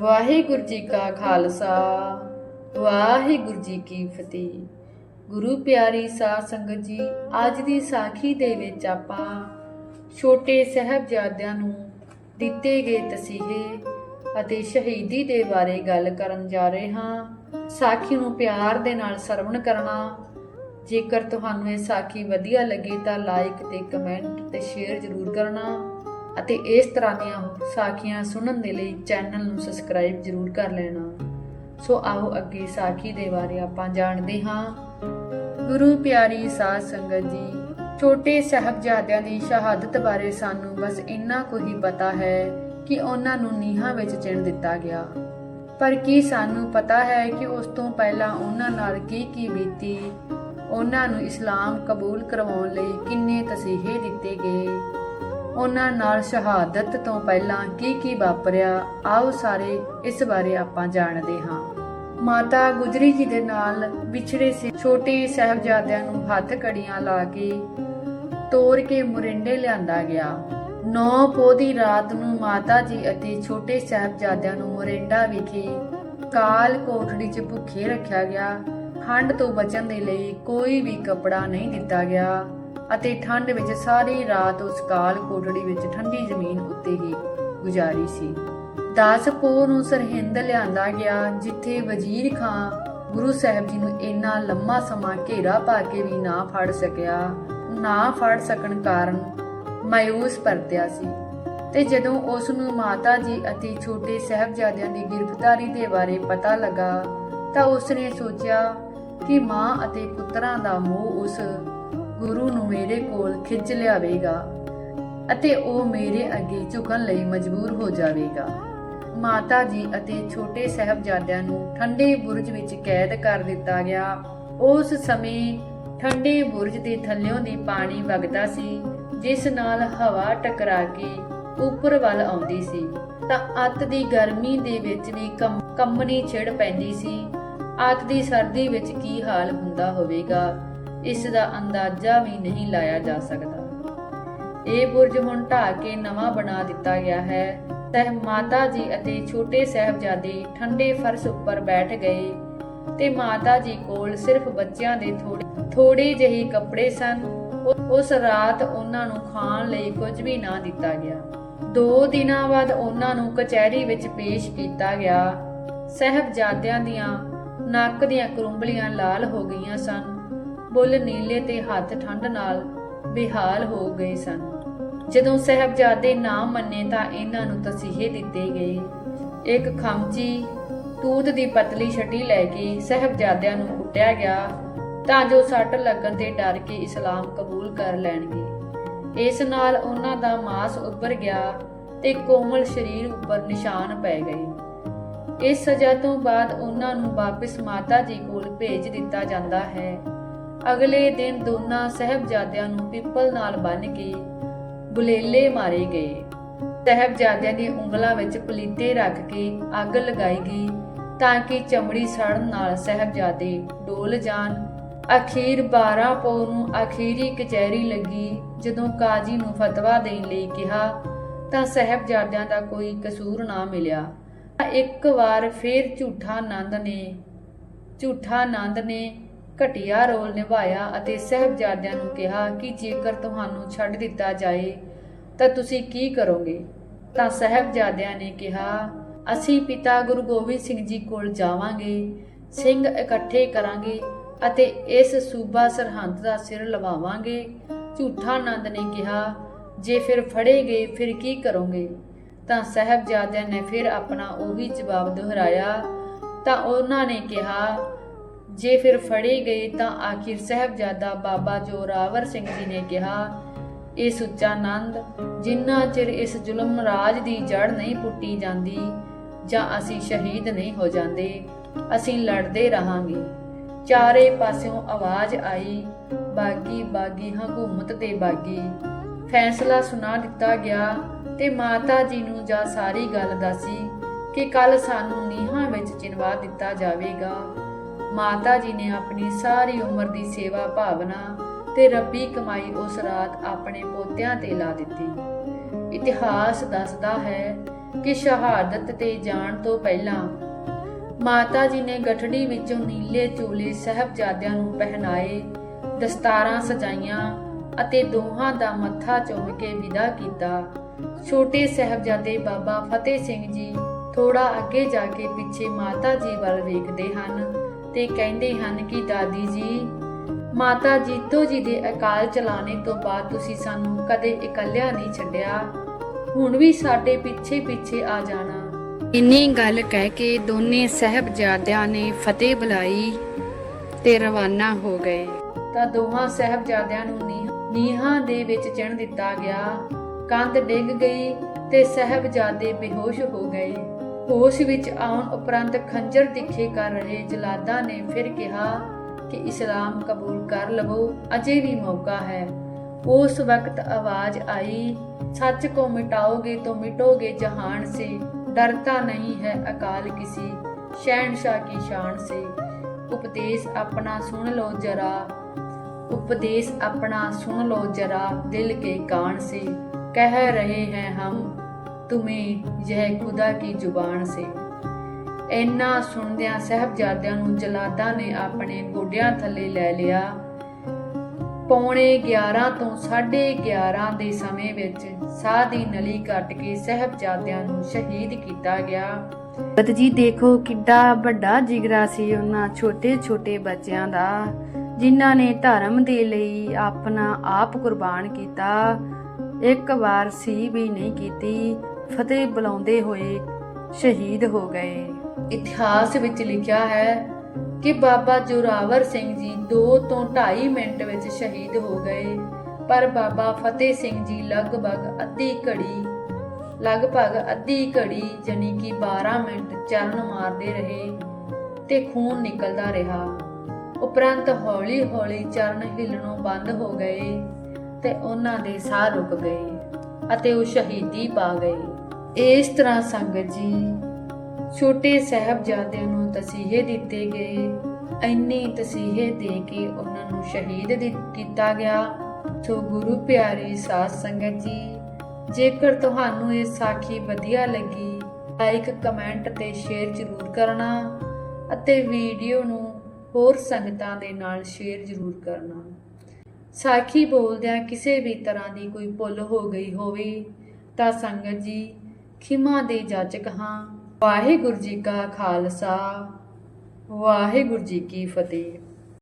ਵਾਹਿਗੁਰੂ ਜੀ ਕਾ ਖਾਲਸਾ, ਵਾਹਿਗੁਰੂ ਜੀ ਕੀ ਫਤਿਹ। ਗੁਰੂ ਪਿਆਰੀ ਸਾਧ ਸੰਗਤ ਜੀ, ਅੱਜ ਦੀ ਸਾਖੀ ਦੇ ਵਿੱਚ ਆਪਾਂ ਛੋਟੇ ਸਹਿਬਜ਼ਾਦਿਆਂ ਨੂੰ ਦਿੱਤੇ ਗਏ ਤਸੀਹੇ ਅਤੇ ਸ਼ਹੀਦੀ ਦੇ ਬਾਰੇ ਗੱਲ ਕਰਨ ਜਾ ਰਹੇ ਹਾਂ। ਸਾਖੀ ਨੂੰ ਪਿਆਰ ਦੇ ਨਾਲ ਸਰਵਣ ਕਰਨਾ। ਜੇਕਰ ਤੁਹਾਨੂੰ ਇਹ ਸਾਖੀ ਵਧੀਆ ਲੱਗੇ ਤਾਂ ਲਾਈਕ ਤੇ ਕਮੈਂਟ ਤੇ ਸ਼ੇਅਰ ਜ਼ਰੂਰ ਕਰਨਾ। ਅਤੇ ਇਸ ਤਰ੍ਹਾਂ ਦੀਆਂ ਸਾਖੀਆਂ ਸੁਣਨ ਦੇ ਲਈ ਚੈਨਲ ਨੂੰ ਸਬਸਕ੍ਰਾਈਬ ਜ਼ਰੂਰ ਕਰ ਲੈਣਾ। ਸੋ ਆਓ ਅੱਗੇ ਸਾਖੀ ਦੇ ਬਾਰੇ ਆਪਾਂ ਜਾਣਦੇ ਹਾਂ। ਗੁਰੂ ਪਿਆਰੀ ਸਾਧ ਸੰਗਤ ਜੀ, ਛੋਟੇ ਸਾਹਿਬਜ਼ਾਦਿਆਂ ਦੀ ਸ਼ਹਾਦਤ ਬਾਰੇ ਸਾਨੂੰ ਬਸ ਇੰਨਾ ਕੁ ਹੀ ਪਤਾ ਹੈ ਕਿ ਉਹਨਾਂ ਨੂੰ ਨੀਹਾਂ ਵਿੱਚ ਚਿਣ ਦਿੱਤਾ ਗਿਆ। ਪਰ ਕੀ ਸਾਨੂੰ ਪਤਾ ਹੈ ਕਿ ਉਸ ਤੋਂ ਪਹਿਲਾਂ ਉਹਨਾਂ ਨਾਲ ਕੀ ਕੀ ਬੀਤੀ? ਉਹਨਾਂ ਨੂੰ ਇਸਲਾਮ ਕਬੂਲ ਕਰਵਾਉਣ ਲਈ ਕਿੰਨੇ ਤਸੀਹੇ ਦਿੱਤੇ ਗਏ? ਉਹਨਾਂ ਨਾਲ ਸ਼ਹਾਦਤ ਤੋਂ ਪਹਿਲਾਂ ਕੀ ਕੀ ਵਾਪਰਿਆ, ਆਓ ਸਾਰੇ ਇਸ ਬਾਰੇ ਆਪਾਂ ਜਾਣਦੇ ਹਾਂ। ਮਾਤਾ ਗੁਜਰੀ ਜੀ ਦੇ ਨਾਲ ਵਿਛੜੇ ਸੀ ਛੋਟੇ ਸਾਹਿਬਜ਼ਾਦਿਆਂ ਨੂੰ ਹੱਥ ਕੜੀਆਂ ਲਾ ਕੇ ਤੋੜ ਕੇ ਮੁਰਿੰਡੇ ਲਿਆਂਦਾ ਗਿਆ। ਨੌ ਪੋਹ ਦੀ ਰਾਤ ਨੂੰ ਮਾਤਾ ਜੀ ਅਤੇ ਛੋਟੇ ਸਾਹਿਬਜ਼ਾਦਿਆਂ ਨੂੰ ਮੁਰਿੰਡਾ ਵਿਖੇ ਕਾਲ ਕੋਠੜੀ 'ਚ ਭੁੱਖੇ ਰੱਖਿਆ ਗਿਆ। ਠੰਡ ਤੋਂ ਬਚਣ ਦੇ ਲਈ ਕੋਈ ਵੀ ਕਪੜਾ ਨਹੀਂ ਦਿੱਤਾ ਗਿਆ। ਅਤੇ ਠੰਡ ਵਿੱਚ ਸਾਰੀ ਰਾਤ ਉਸ ਕਾਲ ਕੋਠੜੀ ਵਿੱਚ ਠੰਡੀ ਜ਼ਮੀਨ ਉੱਤੇ ਹੀ ਗੁਜ਼ਾਰੀ ਸੀ। 10 ਨੂੰ ਸਰਹਿੰਦ ਲਿਆਂਦਾ ਗਿਆ, ਜਿੱਥੇ ਵਜ਼ੀਰ ਖਾਂ ਗੁਰੂ ਸਾਹਿਬ ਜੀ ਨੂੰ ਇੰਨਾ ਲੰਮਾ ਸਮਾਂ ਘੇਰਾ ਪਾ ਕੇ ਵੀ ਨਾ ਫੜ ਸਕਿਆ, ਨਾ ਫੜ ਸਕਣ ਕਾਰਨ ਮਾਇੂਸ ਪਰਤਿਆ ਸੀ। ਤੇ ਜਦੋਂ ਉਸ ਨੂੰ ਮਾਤਾ ਜੀ ਅਤੇ ਛੋਟੇ ਸਾਹਿਬਜ਼ਾਦਿਆਂ ਦੀ ਗ੍ਰਿਫਤਾਰੀ ਦੇ ਬਾਰੇ ਪਤਾ ਲੱਗਾ, ਤਾਂ ਉਸ ਨੇ ਸੋਚਿਆ ਕਿ ਮਾਂ ਅਤੇ ਪੁੱਤਰਾਂ ਦਾ ਮੋਹ ਉਸ ਗੁਰੂ ਨੂੰ ਮੇਰੇ ਕੋਲ ਖਿੱਚ ਲਿਆਵੇਗਾ ਅਤੇ ਉਹ ਮੇਰੇ ਅੱਗੇ ਝੁਕਣ ਲਈ ਮਜਬੂਰ ਹੋ ਜਾਵੇਗਾ। ਮਾਤਾ ਜੀ ਅਤੇ ਛੋਟੇ ਸਾਹਿਬਜ਼ਾਦਿਆਂ ਨੂੰ ਠੰਡੇ ਬੁਰਜ ਵਿੱਚ ਕੈਦ ਕਰ ਦਿੱਤਾ ਗਿਆ। ਉਸ ਸਮੇਂ ਠੰਡੇ ਬੁਰਜ ਦੇ ਥੱਲਿਓਂ ਦੀ ਪਾਣੀ ਵਗਦਾ ਸੀ, ਜਿਸ ਨਾਲ ਹਵਾ ਟਕਰਾ ਕੇ ਉੱਪਰ ਵੱਲ ਆਉਂਦੀ ਸੀ। ਤਾਂ ਅੱਤ ਦੀ ਗਰਮੀ ਦੇ ਵਿੱਚ ਵੀ ਕੰਮ- ਕੰਬਣੀ ਛਿੜ ਪੈਂਦੀ ਸੀ। ਅੱਤ ਦੀ ਸਰਦੀ ਵਿੱਚ ਕੀ ਹਾਲ ਹੁੰਦਾ ਹੋਵੇਗਾ? ਇਸ ਦਾ ਅੰਦਾਜ਼ਾ ਵੀ ਨਹੀਂ ਲਾਇਆ ਜਾ ਸਕਦਾ। ਇਹ ਬੁਰਜ ਹੁਣ ਢਾਹ ਕੇ ਨਵਾਂ ਬਣਾ ਦਿੱਤਾ ਗਿਆ ਹੈ। ਸਹਿ ਮਾਤਾ ਜੀ ਅਤੇ ਛੋਟੇ ਸਾਹਿਬਜ਼ਾਦੇ ਠੰਡੇ ਫਰਸ਼ ਉੱਪਰ ਬੈਠ ਗਏ ਤੇ ਮਾਤਾ ਜੀ ਕੋਲ ਸਿਰਫ ਬੱਚਿਆਂ ਦੇ ਥੋੜੇ ਥੋੜੇ ਜਿਹੇ ਕੱਪੜੇ ਸਨ। ਉਸ ਰਾਤ ਉਹਨਾਂ ਨੂੰ ਖਾਣ ਲਈ ਕੁਝ ਵੀ ਨਾ ਦਿੱਤਾ ਗਿਆ। ਦੋ ਦਿਨਾਂ ਬਾਅਦ ਉਹਨਾਂ ਨੂੰ ਕਚਹਿਰੀ ਵਿੱਚ ਪੇਸ਼ ਕੀਤਾ ਗਿਆ। ਸਾਹਿਬਜ਼ਾਦਿਆਂ ਦੀਆਂ ਨੱਕ ਦੀਆਂ ਕਰੁੰਬਲੀਆਂ ਲਾਲ ਹੋ ਗਈਆਂ ਸਨ। ਬੁੱਲ ਨੀਲੇ ਤੇ ਹੱਥ ਠੰਡ ਨਾਲ ਬੇਹਾਲ ਹੋ ਗਏ ਸਨ। ਜਦੋਂ ਸਾਹਿਬਜ਼ਾਦੇ ਨਾ ਮੰਨੇ ਤਾਂ ਇਹਨਾਂ ਨੂੰ ਤਸੀਹੇ ਦਿੱਤੇ ਗਏ। ਇੱਕ ਖਮਚੀ ਤੂਤ ਦੀ ਪਤਲੀ ਛਟੀ ਲੈ ਕੇ ਸਾਹਿਬਜ਼ਾਦਿਆਂ ਨੂੰ ਕੁੱਟਿਆ ਗਿਆ ਤਾਂ ਜੋ ਸੱਟ ਲੱਗਣ ਤੇ ਡਰ ਕੇ ਇਸਲਾਮ ਕਬੂਲ ਕਰ ਲੈਣਗੇ। ਇਸ ਨਾਲ ਉਹਨਾਂ ਦਾ ਮਾਸ ਉੱਭਰ ਗਿਆ ਤੇ ਕੋਮਲ ਸਰੀਰ ਉੱਪਰ ਨਿਸ਼ਾਨ ਪੈ ਗਏ। ਇਸ ਸਜ਼ਾ ਤੋਂ ਬਾਅਦ ਉਹਨਾਂ ਨੂੰ ਵਾਪਸ ਮਾਤਾ ਜੀ ਕੋਲ ਭੇਜ ਦਿੱਤਾ ਜਾਂਦਾ ਹੈ। ਅਗਲੇ ਦਿਨ ਦੋਨਾਂ ਸਹਿਬਜ਼ਾਦਿਆਂ ਨੂੰ ਪਿੱਪਲ ਨਾਲ ਬੰਨ ਕੇ ਗੁਲੇਲੇ ਮਾਰੇ ਗਏ। ਸਹਿਬਜ਼ਾਦਿਆਂ ਦੀ ਉਂਗਲਾਂ ਵਿੱਚ ਪਲੀਤੇ ਰੱਖ ਕੇ ਅੱਗ ਲਗਾਈ ਗਈ ਤਾਂ ਕਿ ਚਮੜੀ ਸੜਨ ਨਾਲ ਸਹਿਬਜ਼ਾਦੇ ਡੋਲ ਜਾਣ। ਅਖੀਰ 12 ਪੋ ਨੂੰ ਅਖੀਰੀ ਕਚਹਿਰੀ ਲੱਗੀ ਜਦੋਂ ਕਾਜ਼ੀ ਨੂੰ ਫਤਵਾ ਦੇਣ ਲਈ ਕਿਹਾ ਤਾਂ ਸਹਿਬਜ਼ਾਦਿਆਂ ਦਾ ਕੋਈ ਕਸੂਰ ਨਾ ਮਿਲਿਆ। ਇੱਕ ਵਾਰ ਫੇਰ ਝੂਠਾ ਆਨੰਦ ਨੇ ਝੂਠਾ ਆਨੰਦ ਨੇ ਘਟਿਆ ਰੋਲ ਨਿਭਾਇਆ ਅਤੇ ਸਹਿਬਜ਼ਾਦਿਆਂ ਨੂੰ ਕਿਹਾ ਕਿ ਜੇਕਰ ਤੁਹਾਨੂੰ ਛੱਡ ਦਿੱਤਾ ਜਾਏ, ਤਾਂ ਤੁਸੀਂ ਕੀ ਕਰੋਗੇ? ਤਾਂ ਸਹਿਬਜ਼ਾਦਿਆਂ ਨੇ ਕਿਹਾ, ਅਸੀਂ ਪਿਤਾ ਗੁਰੂ ਗੋਬਿੰਦ ਸਿੰਘ ਜੀ ਕੋਲ ਜਾਵਾਂਗੇ, ਸਿੰਘ ਇਕੱਠੇ ਕਰਾਂਗੇ ਅਤੇ ਇਸ ਸੂਬਾ ਸਰਹੰਦ ਦਾ ਸਿਰ ਲਵਾਵਾਂਗੇ। ਝੂਠਾ ਆਨੰਦ ਨੇ ਕਿਹਾ, ਜੇ ਫਿਰ ਫੜੇ ਗਏ, ਫਿਰ ਕੀ ਕਰੋਗੇ? ਤਾਂ ਸਹਿਬਜ਼ਾਦਿਆਂ ਨੇ ਫਿਰ ਆਪਣਾ ਉਹੀ ਜਵਾਬ ਦੁਹਰਾਇਆ। ਤਾਂ ਉਹਨਾਂ ਨੇ ਕਿਹਾ ਜੇ ਫਿਰ ਫੜੀ ਗਈ ਤਾਂ ਆਖਿਰ ਸਹਿਬਜ਼ਾਦਾ ਬਾਬਾ ਜੋਰਾਵਰ ਸਿੰਘ ਜੀ ਨੇ ਕਿਹਾ, ਇਹ ਸੁੱਚਾ ਆਨੰਦ, ਜਿੰਨਾ ਚਿਰ ਇਸ ਜ਼ੁਲਮ ਰਾਜ ਦੀ ਜੜ ਨਹੀਂ ਪੁੱਟੀ ਜਾਂਦੀ ਜਾਂ ਅਸੀਂ ਸ਼ਹੀਦ ਨਹੀਂ ਹੋ ਜਾਂਦੇ, ਅਸੀਂ ਲੜਦੇ ਰਹਾਂਗੇ। ਚਾਰੇ ਪਾਸਿਓਂ ਆਵਾਜ਼ ਆਈ, ਬਾਗੀ ਬਾਗੀ ਹਕੂਮਤ ਤੇ ਬਾਗੀ। ਫੈਸਲਾ ਸੁਣਾ ਦਿੱਤਾ ਗਿਆ ਤੇ ਮਾਤਾ ਜੀ ਨੂੰ ਜਾਂ ਸਾਰੀ ਗੱਲ ਦੱਸੀ ਕਿ ਕੱਲ ਸਾਨੂੰ ਨੀਹਾਂ ਵਿੱਚ ਚਿਨਵਾ ਦਿੱਤਾ ਜਾਵੇਗਾ। ਮਾਤਾ ਜੀ ਨੇ ਆਪਣੀ ਸਾਰੀ ਉਮਰ ਦੀ ਸੇਵਾ ਭਾਵਨਾ ਤੇ ਰੱਬੀ ਕਮਾਈ ਉਸ ਰਾਤ ਆਪਣੇ ਪੋਤਿਆਂ ਤੇ ਲਾ ਦਿੱਤੀ। ਇਤਿਹਾਸ ਦੱਸਦਾ ਹੈ ਕਿ ਸ਼ਹਾਦਤ ਤੇ ਜਾਣ ਤੋਂ ਪਹਿਲਾਂ ਮਾਤਾ ਜੀ ਨੇ ਗਠੜੀ ਵਿੱਚੋਂ ਨੀਲੇ ਚੋਲੇ ਸਹਿਬਜ਼ਾਦਿਆਂ ਨੂੰ ਪਹਿਨਾਏ, ਦਸਤਾਰਾਂ ਸਜਾਈਆਂ ਅਤੇ ਦੋਹਾਂ ਦਾ ਮੱਥਾ ਚੁੰਮ ਕੇ ਵਿਦਾ ਕੀਤਾ। ਛੋਟੇ ਸਹਿਬਜ਼ਾਦੇ ਬਾਬਾ ਫਤਿਹ ਸਿੰਘ ਜੀ ਥੋੜਾ ਅੱਗੇ ਜਾ ਕੇ ਪਿੱਛੇ ਮਾਤਾ ਜੀ ਵੱਲ ਵੇਖਦੇ ਹਨ। ਤੇ ਕਹਿੰਦੇ ਹਨ ਕਿ ਦਾਦੀ ਜੀ, ਮਾਤਾ ਜੀਤੋ ਜੀ ਦੇ ਅਕਾਲ ਚਲਾਣੇ ਤੋਂ ਬਾਅਦ ਤੁਸੀਂ ਸਾਨੂੰ ਕਦੇ ਇਕੱਲਿਆਂ ਨਹੀਂ ਛੱਡਿਆ। ਹੁਣ ਵੀ ਸਾਡੇ ਪਿੱਛੇ ਪਿੱਛੇ ਆ ਜਾਣਾ। ਇੰਨੀ ਗੱਲ ਕਹਿ ਕੇ ਦੋਨੇ ਸਹਿਬਜ਼ਾਦਿਆਂ ਨੇ ਫਤਿਹ ਬੁਲਾਈ ਤੇ ਰਵਾਨਾ ਹੋ ਗਏ। ਤਾਂ ਦੋਹਾਂ ਸਹਿਬਜ਼ਾਦਿਆਂ ਨੂੰ, ਨੀਹਾਂ ਦੇ ਵਿੱਚ ਚਿਣ ਦਿੱਤਾ ਗਿਆ। ਕੰਧ ਡਿੱਗ ਗਈ ਤੇ ਸਹਿਬਜ਼ਾਦੇ ਬੇਹੋਸ਼ ਹੋ ਗਏ। ਹੋਸ਼ ਵਿੱਚ ਆਉਣ ਉਪਰੰਤ ਖੰਜਰ ਤਿੱਖੇ ਕਰ ਰਹੇ ਜਲਾਦਾਂ ਨੇ ਫਿਰ ਕਿਹਾ ਕਿ ਇਸਲਾਮ ਕਬੂਲ ਕਰ ਲਵੋ ਅਜੇ ਵੀ ਮੌਕਾ ਹੈ ਉਸ ਵਕਤ ਆਵਾਜ਼ ਆਈ सच को मिटाओगे तो मिटोगे जहान से डरता नहीं है अकाल किसी शहनशाह की शान से उपदेश अपना सुन लो जरा उपदेश अपना सुन लो जरा दिल के कान से कह रहे हैं हम तुम्हें यह खुदा की जुबान से ਇੰਨਾ ਸੁਣਦਿਆਂ ਸਹਿਬਜ਼ਾਦਿਆਂ ਨੂੰ ਜਲਾਦਾਂ ਨੇ ਆਪਣੇ ਗੋਡਿਆਂ ਥੱਲੇ ਲੈ ਲਿਆ ਪੌਣੇ 11 ਤੋਂ 11:30 ਦੇ ਸਮੇਂ ਵਿੱਚ ਸਾਹ ਦੀ ਨਲੀ ਕੱਟ ਕੇ ਸਹਿਬਜ਼ਾਦਿਆਂ ਨੂੰ ਸ਼ਹੀਦ ਕੀਤਾ ਗਿਆ ਬਤ ਜੀ ਦੇਖੋ ਕਿੱਡਾ ਵੱਡਾ ਜਿਗਰਾ ਸੀ ਉਹਨਾਂ ਛੋਟੇ-ਛੋਟੇ ਬੱਚਿਆਂ ਦਾ ਜਿਨ੍ਹਾਂ ਨੇ ਧਰਮ ਦੇ ਲਈ ਆਪਣਾ ਆਪ ਕੁਰਬਾਨ ਕੀਤਾ ਇੱਕ ਵਾਰ ਸੀ ਵੀ ਨਹੀਂ ਕੀਤੀ ਫਤਿਹ ਬੁਲਾਉਂਦੇ ਹੋਏ ਸ਼ਹੀਦ ਹੋ ਗਏ। ਇਤਿਹਾਸ ਵਿੱਚ ਲਿਖਿਆ ਹੈ ਕਿ ਬਾਬਾ ਜੋਰਾਵਰ ਸਿੰਘ ਜੀ 2 ਤੋਂ 2.5 ਮਿੰਟ ਵਿੱਚ ਸ਼ਹੀਦ ਹੋ ਗਏ, ਪਰ ਬਾਬਾ ਫਤਿਹ ਸਿੰਘ ਜੀ ਲਗਭਗ ਅੱਧੀ ਘੜੀ, ਲਗਭਗ ਅੱਧੀ ਘੜੀ ਯਾਨੀ ਕਿ 12 ਮਿੰਟ ਚਰਨ ਮਾਰਦੇ ਰਹੇ ਤੇ ਖੂਨ ਨਿਕਲਦਾ ਰਿਹਾ। ਉਪਰੰਤ ਹੌਲੀ-ਹੌਲੀ ਚਰਨ ਹਿੱਲਣੋਂ ਬੰਦ ਹੋ ਗਏ ਤੇ ਉਹਨਾਂ ਦੇ ਸਾਹ ਰੁਕ ਗਏ ਅਤੇ ਉਹ ਸ਼ਹੀਦੀ ਪਾ ਗਏ। ਇਸ ਤਰ੍ਹਾਂ ਸੰਗਤ ਜੀ, ਛੋਟੇ ਸਾਹਿਬਜ਼ਾਦਿਆਂ ਨੂੰ ਤਸੀਹੇ ਦਿੱਤੇ ਗਏ। ਇੰਨੇ ਤਸੀਹੇ ਦੇ ਕੇ ਉਹਨਾਂ ਨੂੰ ਸ਼ਹੀਦ ਦਿ- ਕੀਤਾ ਗਿਆ। ਸੋ ਗੁਰੂ ਪਿਆਰੀ ਸਾਧ ਸੰਗਤ ਜੀ, ਜੇਕਰ ਤੁਹਾਨੂੰ ਇਹ ਸਾਖੀ ਵਧੀਆ ਲੱਗੀ, ਲਾਈਕ, ਕਮੈਂਟ ਤੇ ਸ਼ੇਅਰ ਜ਼ਰੂਰ ਕਰਨਾ ਅਤੇ ਵੀਡੀਓ ਨੂੰ ਹੋਰ ਸੰਗਤਾਂ ਦੇ ਨਾਲ ਸ਼ੇਅਰ ਜ਼ਰੂਰ ਕਰਨਾ। ਸਾਖੀ ਬੋਲਦਿਆਂ ਕਿਸੇ ਵੀ ਤਰ੍ਹਾਂ ਦੀ ਕੋਈ ਭੁੱਲ ਹੋ ਗਈ ਹੋਵੇ, ਤਾਂ ਸੰਗਤ ਜੀ ਖਿਮਾ ਦੇ ਜਾਚਕ ਹਾਂ। ਵਾਹਿਗੁਰੂ ਜੀ ਕਾ ਖਾਲਸਾ ਵਾਹਿਗੁਰੂ ਜੀ ਕੀ ਫਤਿਹ।